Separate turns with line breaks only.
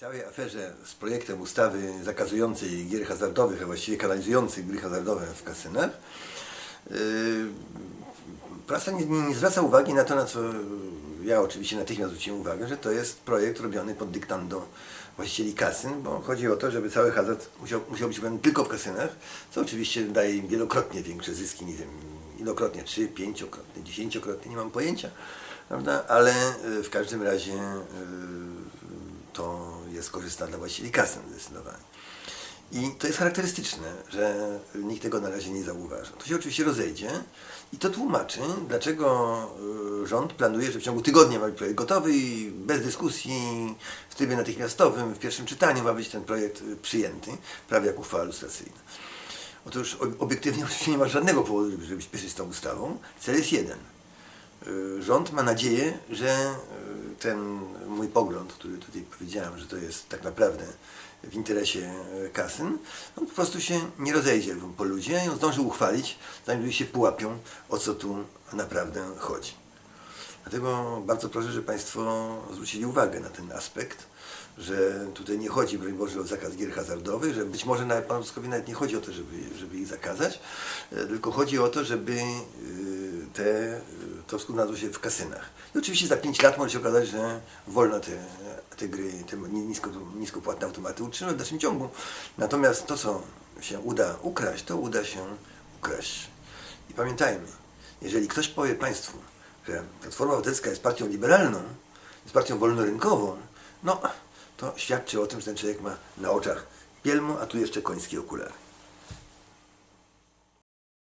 całej aferze z projektem ustawy zakazującej gier hazardowych, a właściwie kanalizującej gry hazardowe w kasynach, yy, prasa nie, nie, zwraca uwagi na to, na co ja oczywiście natychmiast zwróciłem uwagę, że to jest projekt robiony pod dyktando właścicieli kasyn, bo chodzi o to, żeby cały hazard musiał, musiał być robiony tylko w kasynach, co oczywiście daje im wielokrotnie większe zyski, nie wiem, ilokrotnie, trzy, pięciokrotnie, dziesięciokrotnie, nie mam pojęcia, prawda? Ale y, w każdym razie y, to jest korzystne dla właścicieli kasyn zdecydowanie. I to jest charakterystyczne, że nikt tego na razie nie zauważa. To się oczywiście rozejdzie i to tłumaczy, dlaczego y, rząd planuje, że w ciągu tygodnia ma być projekt gotowy i bez dyskusji, w trybie natychmiastowym, w pierwszym czytaniu ma być ten projekt y, przyjęty, prawie jak uchwała lustracyjna. Otóż ob- obiektywnie oczywiście nie ma żadnego powodu, żeby- śpieszyć z tą ustawą. Cel jest jeden. Y, Rząd ma nadzieję, że ten mój pogląd, który tutaj powiedziałem, że to jest tak naprawdę w interesie y, kasyn, on po prostu się nie rozejdzie po ludzie i on zdąży uchwalić, zanim ludzie się pułapią, o co tu naprawdę chodzi. Dlatego bardzo proszę, żeby Państwo zwrócili uwagę na ten aspekt, że tutaj nie chodzi, broń Boże, o zakaz gier hazardowych, że być może nawet Panu Tuskowi nawet nie chodzi o to, żeby, żeby ich zakazać, e, tylko chodzi o to, żeby y, te, to współnalazło się w kasynach. I oczywiście za 5 lat może się okazać, że wolno te, te gry, te nisko, niskopłatne automaty utrzymać w dalszym ciągu. Natomiast to, co się uda ukraść, to uda się ukraść. I pamiętajmy, jeżeli ktoś powie Państwu, że Platforma Obywatelska jest partią liberalną, jest partią wolnorynkową, no to świadczy o tym, że ten człowiek ma na oczach pielmo, a tu jeszcze końskie okulary.